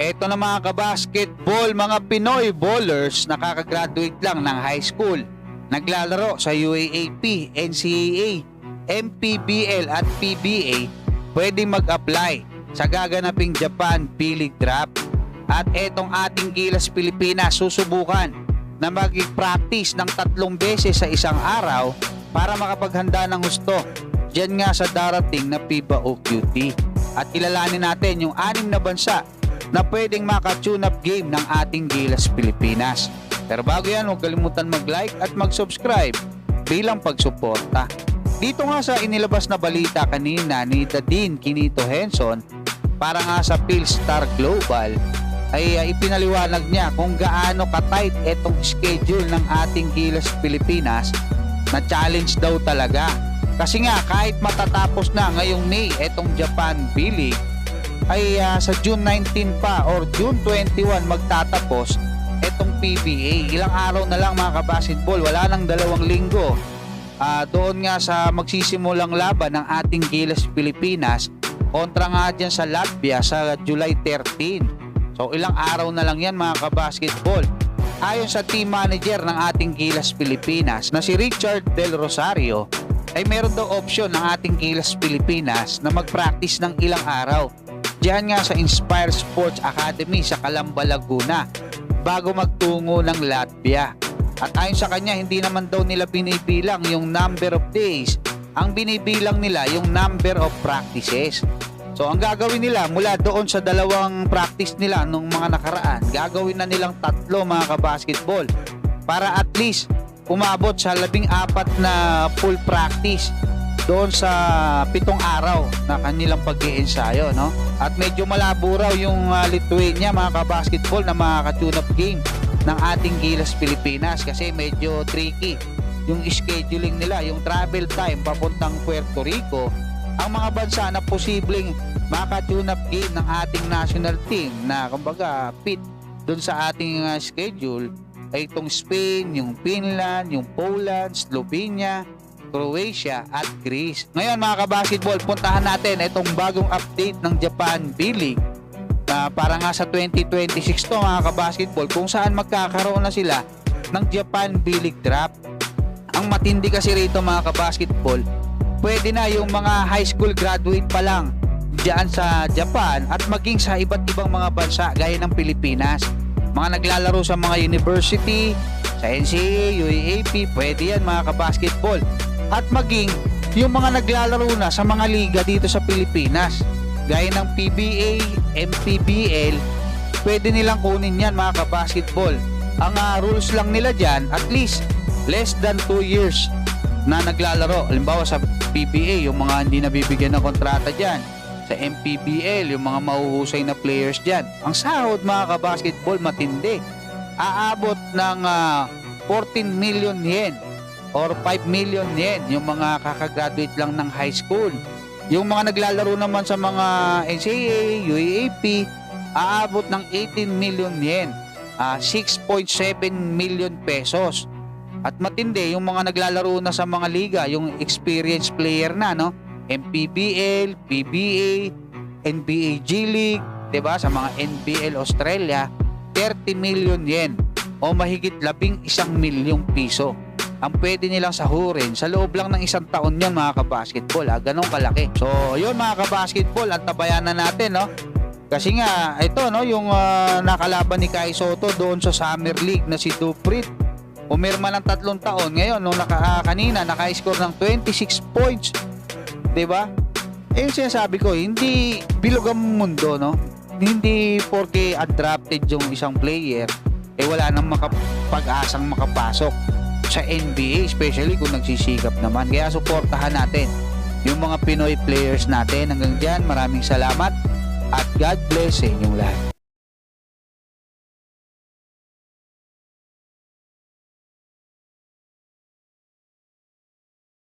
Eto na mga kabasketball, mga Pinoy ballers nakakagraduate lang ng high school. Naglalaro sa UAAP, NCAA, MPBL at PBA, pwedeng mag-apply sa gaganaping Japan B-League Draft. At etong ating Gilas Pilipinas susubukan na mag-practice ng tatlong beses sa isang araw para makapaghanda ng husto Diyan nga sa darating na FIBA OQT. At kilalanin natin yung anim na bansa na pwedeng maka-tune up game ng ating Gilas Pilipinas. Pero bago yan, huwag kalimutan mag-like at mag-subscribe bilang pagsuporta. Dito nga sa inilabas na balita kanina ni Dadin Kinito Henson para nga sa Philstar Global ay uh, ipinaliwanag niya kung gaano ka-tight etong schedule ng ating Gilas Pilipinas na challenge daw talaga. Kasi nga kahit matatapos na ngayong May etong Japan B-League ay uh, sa June 19 pa or June 21 magtatapos etong PBA. Ilang araw na lang mga kabasketball, wala nang dalawang linggo. Uh, doon nga sa magsisimulang laban ng ating Gilas Pilipinas kontra nga dyan sa Latvia sa July 13. So ilang araw na lang yan mga kabasketball. Ayon sa team manager ng ating Gilas Pilipinas na si Richard Del Rosario ay meron daw option ng ating Gilas Pilipinas na mag-practice ng ilang araw. Diyan nga sa Inspire Sports Academy sa Calamba, Laguna bago magtungo ng Latvia. At ayon sa kanya, hindi naman daw nila binibilang yung number of days. Ang binibilang nila yung number of practices. So ang gagawin nila mula doon sa dalawang practice nila nung mga nakaraan, gagawin na nilang tatlo mga kabasketball para at least umabot sa labing apat na full practice doon sa pitong araw na kanilang pag ensayo no? At medyo malabo raw yung uh, Lithuania mga kabasketball na makaka-tune game ng ating Gilas Pilipinas kasi medyo tricky yung scheduling nila, yung travel time papuntang Puerto Rico ang mga bansa na posibleng maka-tune up game ng ating national team na kumbaga fit doon sa ating uh, schedule ay itong Spain, yung Finland, yung Poland, Slovenia, Croatia at Greece. Ngayon mga kabasketball, puntahan natin itong bagong update ng Japan B-League uh, para nga sa 2026 to mga kabasketball kung saan magkakaroon na sila ng Japan B-League Draft. Ang matindi kasi rito mga kabasketball, pwede na yung mga high school graduate pa lang diyan sa Japan at maging sa iba't ibang mga bansa gaya ng Pilipinas. Mga naglalaro sa mga university, sa NCAA, UAAP, pwede yan mga kabasketball. At maging yung mga naglalaro na sa mga liga dito sa Pilipinas, gaya ng PBA, MPBL, pwede nilang kunin yan mga kabasketball. Ang uh, rules lang nila dyan, at least less than 2 years na naglalaro. Halimbawa sa PBA, yung mga hindi nabibigyan ng kontrata dyan. Sa MPBL, yung mga mahuhusay na players dyan. Ang sahod mga kabasketball matindi. Aabot ng uh, 14 million yen or 5 million yen yung mga kakagraduate lang ng high school. Yung mga naglalaro naman sa mga NCAA, UAAP, aabot ng 18 million yen. Uh, 6.7 million pesos. At matindi yung mga naglalaro na sa mga liga, yung experienced player na, no? MPBL, PBA, NBA G League, 'di ba? Sa mga NBL Australia, 30 million yen o mahigit labing isang milyong piso ang pwede nilang sahurin sa loob lang ng isang taon yon mga kabasketball ha, ganong kalaki. So yun mga kabasketball ang tabayanan natin no? Kasi nga ito no yung uh, nakalaban ni Kai Soto doon sa Summer League na si Duprit. Umirma ng tatlong taon. Ngayon nung naka, uh, kanina naka-score ng 26 points. 'di ba? Eh sinasabi ko hindi bilog ang mundo no? Hindi porke undrafted yung isang player eh wala nang makapag-asang makapasok sa NBA especially kung nagsisikap naman. Kaya suportahan natin yung mga Pinoy players natin. Hanggang dyan maraming salamat at God bless sa inyong lahat